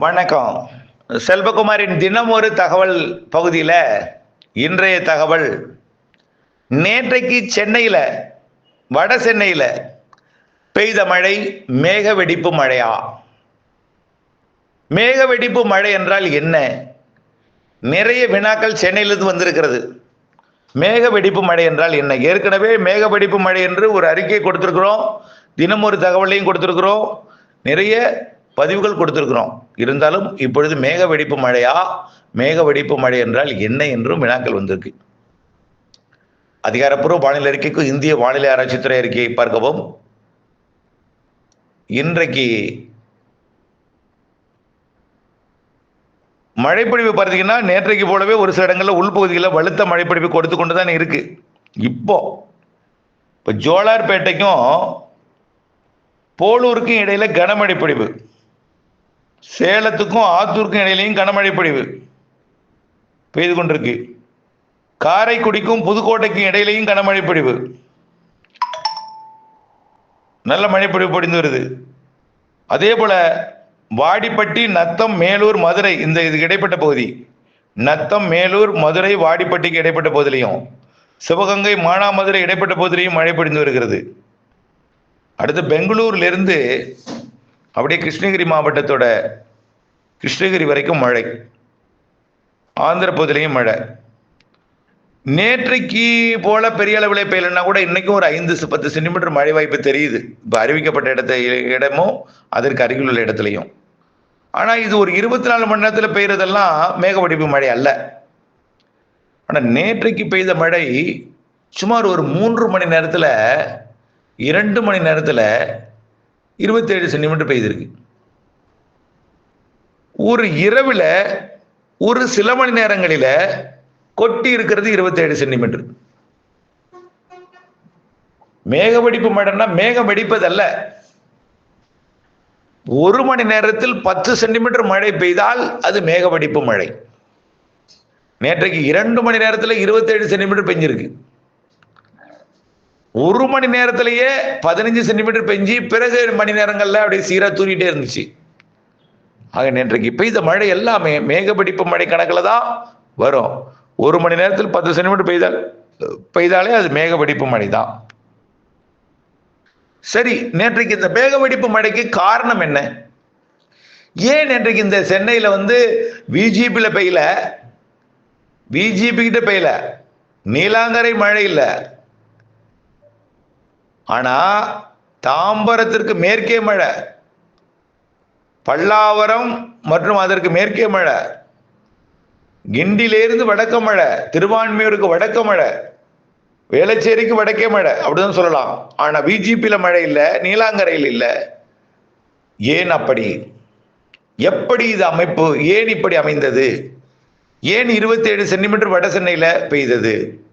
வணக்கம். செல்வகுமாரின் தினம் ஒரு தகவல் பகுதியில் இன்றைய தகவல். நேற்றைக்கு சென்னையில் வட சென்னையில் பெய்த மழை மேக வெடிப்பு மழையா? மேக வெடிப்பு மழை என்றால் என்ன? நிறைய வினாக்கள் சென்னையிலிருந்து வந்திருக்கிறது. மேக வெடிப்பு மழை என்றால் என்ன? ஏற்கனவே மேக வெடிப்பு மழை என்று ஒரு அறிக்கை கொடுத்திருக்கிறோம். தினம் ஒரு தகவலையும் கொடுத்திருக்கிறோம். நிறைய பதிவுகள் கொடுத்துருக்குறோம். இருந்தாலும் இப்பொழுது மேக வெடிப்பு மழையா? மேக வெடிப்பு மழை என்றால் என்ன என்றும் வினாக்கள் வந்திருக்கு. அதிகாரப்பூர்வ வானிலை அறிக்கைக்கும் இந்திய வானிலை ஆராய்ச்சித்துறை அறிக்கையை பார்க்கவும். இன்றைக்கு மழைப்பொழிவு பார்த்தீங்கன்னா நேற்றைக்கு போலவே ஒரு சில இடங்களில் உள்பகுதிகளில் வலுத்த மழைப்பொழிவு கொடுத்து கொண்டு தான் இருக்கு. இப்போ இப்போ ஜோலார்பேட்டைக்கும் போலூருக்கும் இடையில கனமழை பொழிவு சேலத்துக்கும் ஆத்தூருக்கும் இடையிலையும் கனமழை பொழிவு பெய்து கொண்டிருக்கு. காரைக்குடிக்கும் புதுக்கோட்டைக்கும் இடையிலையும் கனமழை பொழிவு நல்ல மழைப்பொழிவு பொடிந்து வருது. அதே போல வாடிப்பட்டி நத்தம் மேலூர் மதுரை இந்த இதுக்கு இடைப்பட்ட பகுதி. நத்தம் மேலூர் மதுரை வாடிப்பட்டிக்கு இடைப்பட்ட பகுதியிலையும் சிவகங்கை மானாமதுரை இடைப்பட்ட பகுதியிலையும் மழை பொழிந்து வருகிறது. அடுத்து பெங்களூர்லேருந்து அப்படியே கிருஷ்ணகிரி மாவட்டத்தோட கிருஷ்ணகிரி வரைக்கும் மழை. ஆந்திர பகுதியிலையும் மழை. நேற்றைக்கு போல பெரிய அளவில் பெய்யலைன்னா கூட இன்னைக்கும் ஒரு ஐந்து பத்து சென்டிமீட்டர் மழை வாய்ப்பு தெரியுது. இப்போ அறிவிக்கப்பட்ட இடத்த இடமும் அதற்கு அருகில் உள்ள இடத்துலையும். ஆனால் இது ஒரு இருபத்தி நாலு மணி நேரத்தில் பெய்யறதெல்லாம் மேகவடிப்பு மழை அல்ல. ஆனால் நேற்றைக்கு பெய்த மழை சுமார் ஒரு மூன்று மணி நேரத்தில் இரண்டு மணி நேரத்தில் இருபத்தேழு சென்டிமீட்டர் பெய்திருக்கு ஒரு இரவில் ஒரு சில மணி நேரங்களில் கொட்டி இருக்கிறது இருபத்தேழு சென்டிமீட்டர் மேகவெடிப்பு மழைன்னா மேகம் வெடிப்பதல்ல. ஒரு மணி நேரத்தில் பத்து சென்டிமீட்டர் மழை பெய்தால் அது மேகவெடிப்பு மழை. நேற்றைக்கு இரண்டு மணி நேரத்தில் இருபத்தேழு சென்டிமீட்டர் பெஞ்சிருக்கு. ஒரு மணி நேரத்திலேயே பதினஞ்சு சென்டிமீட்டர் பெஞ்சு பிறகு மணி நேரங்கள்ல அப்படியே சீரா தூரிகிட்டே இருந்துச்சு. ஆக நேற்றைக்கு பெய்த மழை எல்லாமே மேகப்பிடிப்பு மழை கணக்கில் தான் வரும். ஒரு மணி நேரத்தில் பத்து சென்டிமீட்டர் பெய்தால் பெய்தாலே அது மேகவெடிப்பு மழை தான். சரி நேற்றைக்கு இந்த மேகவெடிப்பு மழைக்கு காரணம் என்ன? ஏன் நேற்றைக்கு இந்த சென்னையில் வந்து பிஜேபியில் பெய்யல? பிஜேபி கிட்ட பெய்யல. நீலாங்கரை மழை இல்லை. ஆனா தாம்பரத்திற்கு மேற்கே மழை. பல்லாவரம் மற்றும் அதற்கு மேற்கே மழை. கிண்டிலேருந்து வடக்க மழை திருவான்மையூருக்கு வடக்க மழை வேளச்சேரிக்கு வடக்கே மழை அப்படிதான் சொல்லலாம். ஆனா பிஜேபியில மழை இல்லை நீலாங்கரையில் இல்லை. ஏன் அப்படி? எப்படி இது அமைப்பு? ஏன் இப்படி அமைந்தது? ஏன் இருபத்தேழு சென்டிமீட்டர் வட சென்னையில பெய்தது?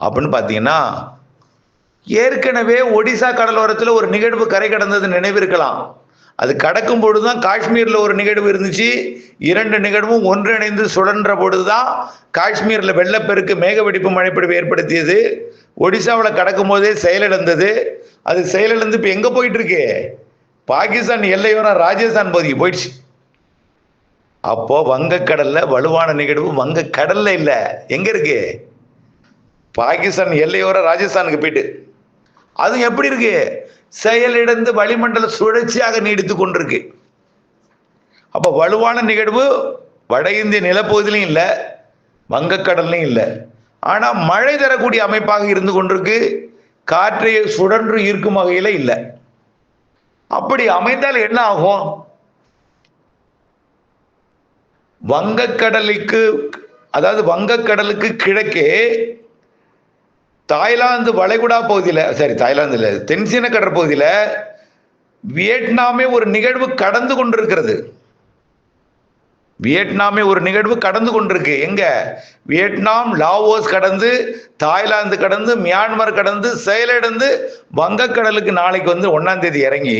அப்படின்னு பார்த்தீங்கன்னா ஏற்கனவே ஒடிசா கடலோரத்தில் ஒரு நிகழ்வு கரை கடந்தது நினைவிருக்கலாம். அது கடக்கும் பொழுதுதான் காஷ்மீரில் ஒரு நிகழ்வு இருந்துச்சு. இரண்டு நிகழ்வும் ஒன்றிணைந்து சுழன்ற பொழுதுதான் காஷ்மீரில் வெள்ளப்பெருக்கு மேகவெடிப்பு மழைப்பிடிவு ஏற்படுத்தியது. ஒடிசாவில் கடக்கும் போதே செயலிழந்தது அது செயலிழந்து இப்போ எங்கே போயிட்டு இருக்கு பாகிஸ்தான் எல்லையோரம் ராஜஸ்தான் பகுதிக்கு போயிடுச்சு. அப்போ வங்கக்கடல்ல வலுவான நிகழ்வு. வங்க கடல்ல இல்லை. எங்க இருக்கு? பாகிஸ்தான் எல்லையோர ராஜஸ்தானுக்கு போயிட்டு. அது எப்படி இருக்கு? செயலிழந்து வளிமண்டல சுழற்சியாக நீடித்து கொண்டிருக்கு. அப்ப வலுவான நிகழ்வு வட இந்திய நிலப்பகுதியிலையும் இல்லை வங்கக்கடல்லையும் இல்லை. ஆனா மழை தரக்கூடிய அமைப்பாக இருந்து கொண்டிருக்கு. காற்றை சுழன்று ஈர்க்கும் வகையில இல்லை. அப்படி அமைந்தால் என்ன ஆகும்? வங்கக்கடலுக்கு அதாவது வங்கக்கடலுக்கு கிழக்கே தாய்லாந்து வளைகுடா பகுதியில் சரி தாய்லாந்து இல்லை தென்சீன கடற்பகுதியில் வியட்நாமே ஒரு நிகழ்வு கடந்து கொண்டிருக்கிறது. வியட்நாமே ஒரு நிகழ்வு கடந்து கொண்டிருக்கு. எங்க? வியட்நாம் லாவோஸ் கடந்து தாய்லாந்து கடந்து மியான்மர் கடந்து செயலிழந்து வங்கக்கடலுக்கு நாளைக்கு வந்து ஒன்னாம் தேதி இறங்கி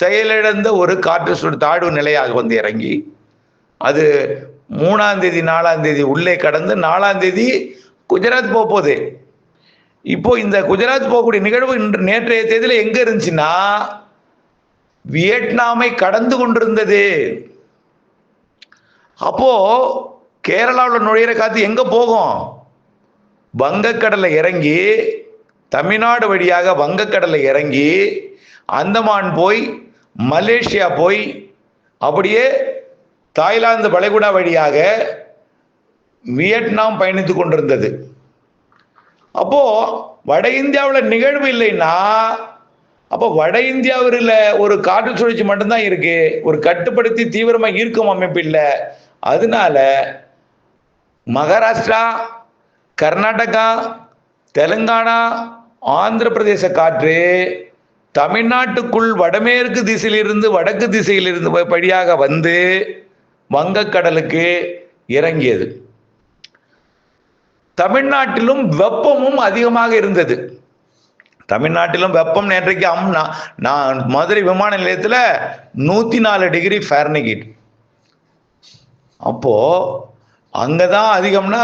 செயலிழந்த ஒரு காற்று சுடு தாழ்வு நிலையாக வந்து இறங்கி அது மூணாம் தேதி நாலாம் தேதி உள்ளே கடந்து நாலாம் தேதி குஜராத் போக போகுது. இப்போ இந்த குஜராத் போகக்கூடிய நிகழ்வு இன்று நேற்றைய தேதியில் எங்க இருந்துச்சுன்னா வியட்நாமை கடந்து கொண்டிருந்தது. அப்போ கேரளாவில் நுழையிற காத்து எங்க போகும்? வங்கக்கடலை இறங்கி தமிழ்நாடு வழியாக வங்கக்கடலை இறங்கி அந்தமான் போய் மலேசியா போய் அப்படியே தாய்லாந்து வளைகுடா வழியாக வியட்நாம் பயணித்து கொண்டிருந்தது. அப்போ வட இந்தியாவில் நிகழ்வு இல்லைன்னா அப்போ வட இந்தியாவில் ஒரு காற்று சுழற்சி மட்டும்தான் இருக்கு. ஒரு கட்டுப்படுத்தி தீவிரமா ஈர்க்கும் அமைப்பு இல்லை. அதனால மகாராஷ்டிரா கர்நாடகா தெலுங்கானா ஆந்திர பிரதேச காற்று தமிழ்நாட்டுக்குள் வடமேற்கு திசையிலிருந்து வடக்கு திசையிலிருந்து படியாக வந்து வங்கக்கடலுக்கு இறங்கியது. தமிழ்நாட்டிலும் வெப்பமும் அதிகமாக இருந்தது. தமிழ்நாட்டிலும் வெப்பம் நேற்றைக்கு அம் நான் மதுரை விமான நிலையத்தில் நூற்றி நாலு டிகிரி ஃபேர்னிகிட் அப்போ அங்கே தான் அதிகம்னா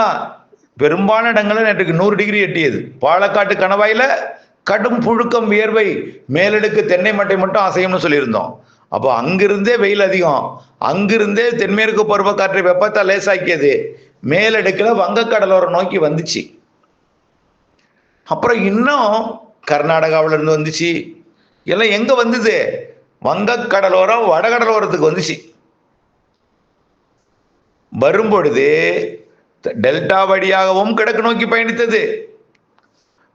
பெரும்பாலான இடங்களில் நேற்றுக்கு நூறு டிகிரி எட்டியது. பாலக்காட்டு கணவாயில் கடும் புழுக்கம் வியர்வை மேலடுக்கு தென்னை மட்டை மட்டும் அசையும்னு சொல்லியிருந்தோம். அப்போ அங்கிருந்தே வெயில் அதிகம். அங்கிருந்தே தென்மேற்கு பருவக்காற்றை வெப்பத்தை லேசாக்கியது. மேலடுக்கில் வங்கக்கடலோரம் நோக்கி வந்துச்சு. அப்புறம் இன்னும் கர்நாடகாவில இருந்து வந்துச்சு. எல்லாம் எங்க வந்தது? வங்கக்கடலோரம் வடகடலோரத்துக்கு வந்துச்சு. வரும்பொழுது டெல்டா வழியாகவும் கிழக்கு நோக்கி பயணித்தது.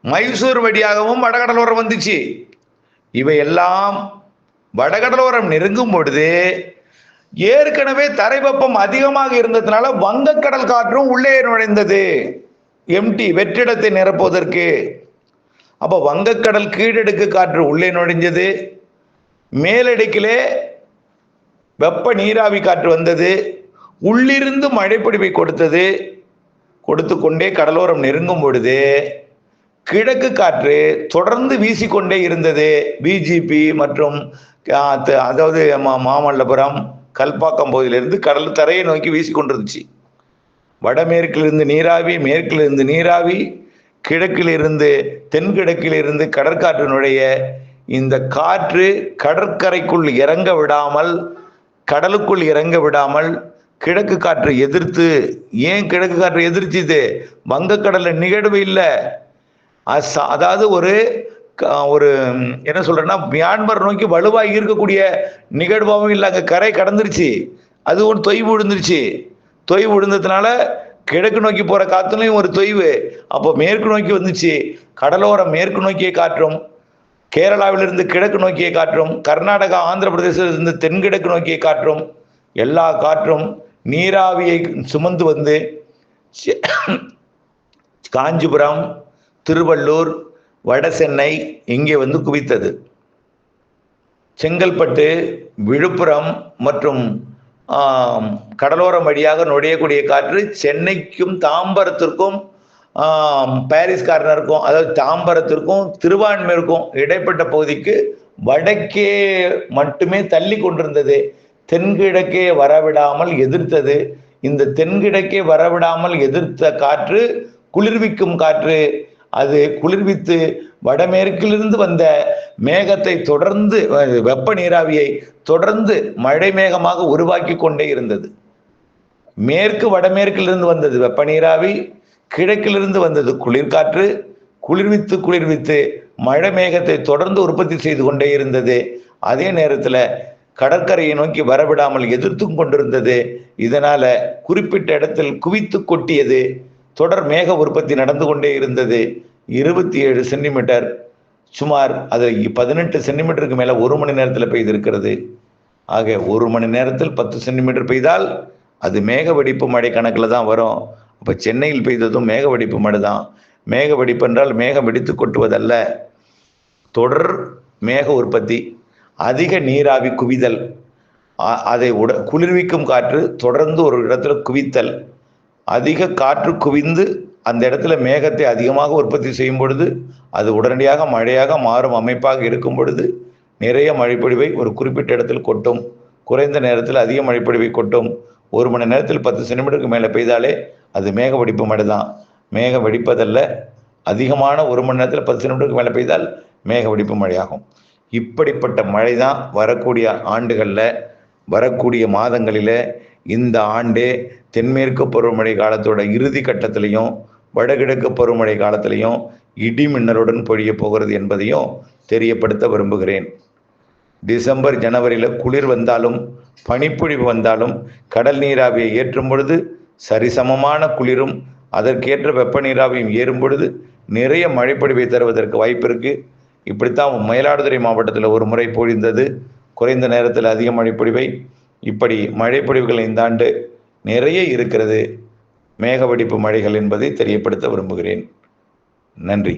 மைசூர் வழியாகவும் வடகடலோரம் வந்துச்சு. இவையெல்லாம் வடகடலோரம் நெருங்கும் பொழுது ஏற்கனவே தரை வெப்பம் அதிகமாக இருந்ததுனால வங்கக்கடல் காற்றும் உள்ளே நுழைந்தது. எம்டி வெற்றிடத்தை நிரப்புவதற்கு. அப்போ வங்கக்கடல் கீழடுக்கு காற்று உள்ளே நுழைஞ்சது. மேலடுக்கிலே வெப்ப நீராவி காற்று வந்தது. உள்ளிருந்து மழைப்பிடிப்பை கொடுத்தது. கொடுத்து கொண்டே கடலோரம் நெருங்கும் பொழுது கிழக்கு காற்று தொடர்ந்து வீசிக்கொண்டே இருந்தது. பிஜிபி மற்றும் அதாவது மாமல்லபுரம் கல்பாக்கம் பகுதியிலிருந்து கடல் தரையை நோக்கி வீசிக்கொண்டிருந்துச்சு. வடமேற்கிலிருந்து நீராவி மேற்கிலிருந்து நீராவி கிழக்கிலிருந்து தென்கிழக்கிலிருந்து கடற்காற்றினுடைய இந்த காற்று கடற்கரைக்குள் இறங்க விடாமல் கடலுக்குள் இறங்க விடாமல் கிழக்கு காற்றை எதிர்த்து ஏன் கிழக்கு காற்றை எதிர்த்துது வங்கக்கடலில் நிகழ்வு இல்லை. அதாவது ஒரு ஒரு என்ன சொல்றேன்னா மியான்மர் நோக்கி வலுவாக இருக்கக்கூடிய நிகழ்வாகவும் இல்லை. அங்கே கரை கடந்துருச்சு. அது ஒன்று தொய்வு விழுந்துருச்சு. தொய்வு விழுந்ததுனால கிழக்கு நோக்கி போற காத்துலையும் ஒரு தொய்வு. அப்போ மேற்கு நோக்கி வந்துச்சு. கடலோரம் மேற்கு நோக்கியே காற்றும். கேரளாவிலிருந்து கிழக்கு நோக்கியே காற்றும். கர்நாடகா ஆந்திர பிரதேசத்திலிருந்து தென்கிழக்கு நோக்கியே காற்றும். எல்லா காற்றும் நீராவியை சுமந்து வந்து காஞ்சிபுரம் திருவள்ளூர் வட சென்னை இங்கே வந்து குவித்தது. செங்கல்பட்டு விழுப்புரம் மற்றும் கடலோரம் வழியாக நுழையக்கூடிய காற்று சென்னைக்கும் தாம்பரத்திற்கும் பாரிஸ் கார்னருக்கும் அதாவது தாம்பரத்திற்கும் திருவான்மையிற்கும் இடைப்பட்ட பகுதிக்கு வடக்கே மட்டுமே தள்ளி கொண்டிருந்தது. தென்கிழக்கே வரவிடாமல் எதிர்த்தது. இந்த தென்கிழக்கே வரவிடாமல் எதிர்த்த காற்று குளிர்விக்கும் காற்று. அது குளிர்வித்து வடமேற்கிலிருந்து வந்த மேகத்தை தொடர்ந்து வெப்ப நீராவியை தொடர்ந்து மழை மேகமாக உருவாக்கி கொண்டே இருந்தது. மேற்கு வடமேற்கிலிருந்து வந்தது வெப்ப நீராவி கிழக்கிலிருந்து வந்தது குளிர்காற்று. குளிர்வித்து குளிர்வித்து மழை மேகத்தை தொடர்ந்து உற்பத்தி செய்து கொண்டே இருந்தது. அதே நேரத்தில் கடற்கரையை நோக்கி வரவிடாமல் எதிர்த்தும் கொண்டிருந்தது. இதனால குறிப்பிட்ட இடத்தில் குவித்து கொட்டியது. தொடர் மேக உற்பத்தி நடந்து கொண்டே இருந்தது. இருபத்தி ஏழு சென்டிமீட்டர். சுமார் அது பதினெட்டு சென்டிமீட்டருக்கு மேலே ஒரு மணி நேரத்தில் பெய்திருக்கிறது. ஆக ஒரு மணி நேரத்தில் பத்து சென்டிமீட்டர் பெய்தால் அது மேக வெடிப்பு மழை கணக்கில் தான் வரும். அப்போ சென்னையில் பெய்ததும் மேக வெடிப்பு மழை தான். மேக வெடிப்பு என்றால் மேகம் வெடித்து கொட்டுவதல்ல. தொடர் மேக உற்பத்தி அதிக நீராவி குவிதல் அதை உட குளிர்விக்கும் காற்று தொடர்ந்து ஒரு இடத்துல குவித்தல் அதிக காற்று குவிந்து அந்த இடத்துல மேகத்தை அதிகமாக உற்பத்தி செய்யும் பொழுது அது உடனடியாக மழையாக மாறும் அமைப்பாக இருக்கும் பொழுது நிறைய மழைப்பொழிவை ஒரு குறிப்பிட்ட இடத்தில் கொட்டும். குறைந்த நேரத்தில் அதிக மழைப்பொழிவை கொட்டும். ஒரு மணி நேரத்தில் பத்து சென்டிமீட்டருக்கு மேலே பெய்தாலே அது மேக வெடிப்பு மழை தான் மேக வெடிப்பதல்ல அதிகமான ஒரு மணி நேரத்தில் பத்து சென்டிமீட்டருக்கு மேலே பெய்தால் மேக வெடிப்பு மழையாகும். இப்படிப்பட்ட மழை தான் வரக்கூடிய ஆண்டுகளில் வரக்கூடிய மாதங்களில் இந்த ஆண்டே தென்மேற்கு பருவமழை காலத்தோட இறுதி கட்டத்திலையும் வடகிழக்கு பருவமழை காலத்திலையும் இடி மின்னலுடன் பொழிய போகிறது என்பதையும் தெரியப்படுத்த விரும்புகிறேன். டிசம்பர் ஜனவரியில் குளிர் வந்தாலும் பனிப்பொழிவு வந்தாலும் கடல் நீராவியை ஏற்றும் பொழுது சரிசமமான குளிரும் அதற்கேற்ற வெப்ப நீராவியும் ஏறும் பொழுது நிறைய மழைப்பொழிவை தருவதற்கு வாய்ப்பு இருக்கு. இப்படித்தான் மயிலாடுதுறை மாவட்டத்தில் ஒரு முறை பொழிந்தது. குறைந்த நேரத்தில் அதிக மழைப்பொழிவை. இப்படி மழைப்பொழிவுகள் இந்த ஆண்டு நிறைய இருக்கிறது. மேகவெடிப்பு மழைகள் என்பதை தெரியப்படுத்த விரும்புகிறேன். நன்றி.